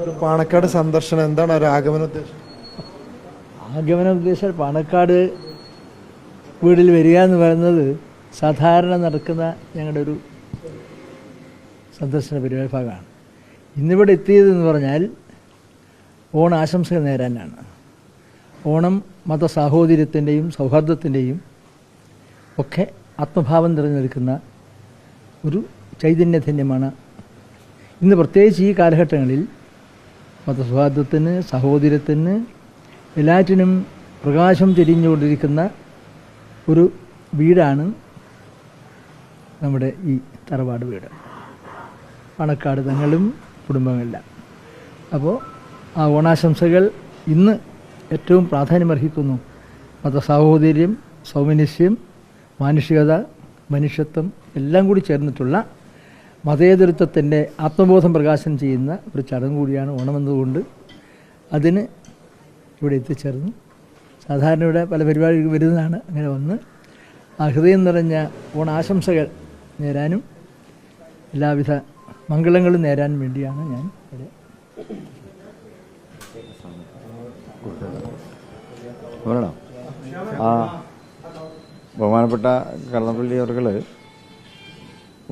ഒരു പാണക്കാട് സന്ദർശനം. എന്താണ് ആഗമന ഉദ്ദേശം? ആഗമന ഉദ്ദേശം പാണക്കാട് വീടിൽ വരിക എന്ന് പറയുന്നത് സാധാരണ നടക്കുന്ന ഞങ്ങളുടെ ഒരു സന്ദർശന പരിപാടി ഭാഗമാണ്. ഇന്നിവിടെ എത്തിയതെന്ന് പറഞ്ഞാൽ ഓണ ആശംസകൾ നേരാനാണ്. ഓണം മത സാഹോദര്യത്തിന്റെയും സൗഹാർദ്ദത്തിന്റെയും ഒക്കെ ആത്മഭാവം നിറഞ്ഞെടുക്കുന്ന ഒരു ചൈതന്യധന്യമാണ്. ഇന്ന് പ്രത്യേകിച്ച് ഈ കാലഘട്ടങ്ങളിൽ മതസൗഹാർദ്ദത്തിന് സഹോദര്യത്തിന് എല്ലാറ്റിനും പ്രകാശം ചെരിഞ്ഞുകൊണ്ടിരിക്കുന്ന ഒരു വീടാണ് നമ്മുടെ ഈ തറവാട് വീട്. പണക്കാട് തങ്ങളും കുടുംബങ്ങളെല്ലാം അപ്പോൾ ആ ഓണാശംസകൾ ഇന്ന് ഏറ്റവും പ്രാധാന്യമർഹിക്കുന്നു. മതസാഹോദര്യം സൗമനസ്യം മാനുഷികത മനുഷ്യത്വം എല്ലാം കൂടി ചേർന്നിട്ടുള്ള മതേതരത്വത്തിന്റെ ആത്മബോധം പ്രകാശനം ചെയ്യുന്ന ഒരു ചടങ്ങ് കൂടിയാണ് ഓണമെന്നതുകൊണ്ട് അതിന് ഇവിടെ എത്തിച്ചേർന്നു. സാധാരണ ഇവിടെ പല പരിപാടികൾ വരുന്നതാണ് അങ്ങനെ വന്ന്. ആ ഹൃദയം നിറഞ്ഞ ഓണാശംസകൾ നേരാനും എല്ലാവിധ മംഗളങ്ങളും നേരാനും വേണ്ടിയാണ് ഞാൻ ഇവിടെ. ബഹുമാനപ്പെട്ട കള്ളപ്പള്ളി അവർകൾ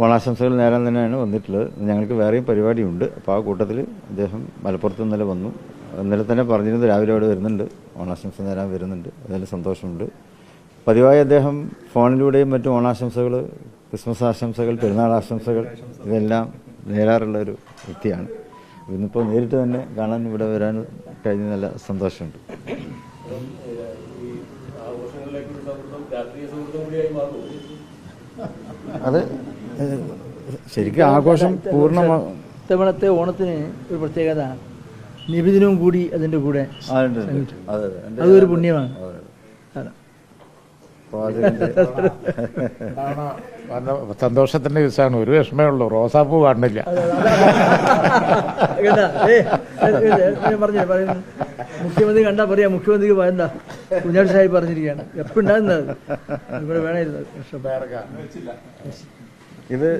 ഓണാശംസകൾ നേരം തന്നെയാണ് വന്നിട്ടുള്ളത്. ഞങ്ങൾക്ക് വേറെയും പരിപാടിയുണ്ട്. അപ്പോൾ ആ കൂട്ടത്തിൽ അദ്ദേഹം മലപ്പുറത്ത് ഇന്നലെ വന്നു. ഇന്നലെ തന്നെ പറഞ്ഞിരുന്നു രാവിലെ അവിടെ വരുന്നുണ്ട്. ഓണാശംസ നേരാൻ വരുന്നുണ്ട്. അതിൽ സന്തോഷമുണ്ട്. പതിവായി അദ്ദേഹം ഫോണിലൂടെയും മറ്റും ഓണാശംസകൾ ക്രിസ്മസ് ആശംസകൾ പെരുന്നാൾ ആശംസകൾ ഇതെല്ലാം നേരാറുള്ള ഒരു വ്യക്തിയാണ്. ഇന്നിപ്പോൾ നേരിട്ട് തന്നെ കാണാൻ ഇവിടെ വരാൻ കഴിഞ്ഞ നല്ല സന്തോഷമുണ്ട്. അത് ശരിക്കും ആഘോഷം പൂർണമാ ഇത്തവണത്തെ ഓണത്തിന് ഒരു പ്രത്യേകത നിബിദിനവും കൂടി അതിന്റെ കൂടെ. അതൊരു പുണ്യമാണ് അതെ. ആണ്. അപ്പോൾ അതിന്റെ ആണ് വന്ന സന്തോഷത്തിന്റെ ദിവസമാണ്. ഒരു വിഷമേ ഉള്ളൂ റോസാപ്പൂ കാണില്ല. മുഖ്യമന്ത്രി കണ്ടാ പറയാ മുഖ്യമന്ത്രിക്ക് പറയണ്ട എന്താ? കുഞ്ഞാടി സാഹിബ് പറഞ്ഞിരിക്കുകയാണ്. എപ്പോൾ ഉണ്ടാകുന്നത് ഇവിടെ വേണമായിരുന്നു. ഇത്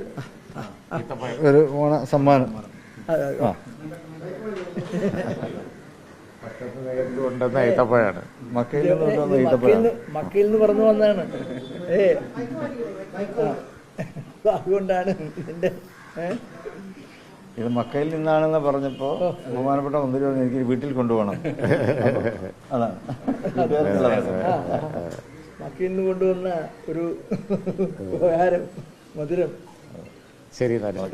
ഒരു ഓണ സമ്മാനം. ആ. കൊണ്ടുവന്ന ഈത്തപ്പഴാണ് മക്കയിൽ നിന്ന് കൊണ്ടുവന്ന മക്കയിൽ നിന്ന് മക്കയിൽ നിന്ന് പറഞ്ഞു വന്നതാണ് ഏ. അതുകൊണ്ടാണ് എന്റെ? ഇത് മക്കയിൽ നിന്നാണെന്ന് പറഞ്ഞപ്പോൾ ബഹുമാനപ്പെട്ട മന്ത്രി പറഞ്ഞു എനിക്ക് വീട്ടിൽ കൊണ്ടുപോകണം. അതാണ്. മക്കയിൽ നിന്ന് കൊണ്ടുവന്ന ഒരു ഉപഹാരം മധുരം. ശരി എന്നാലും.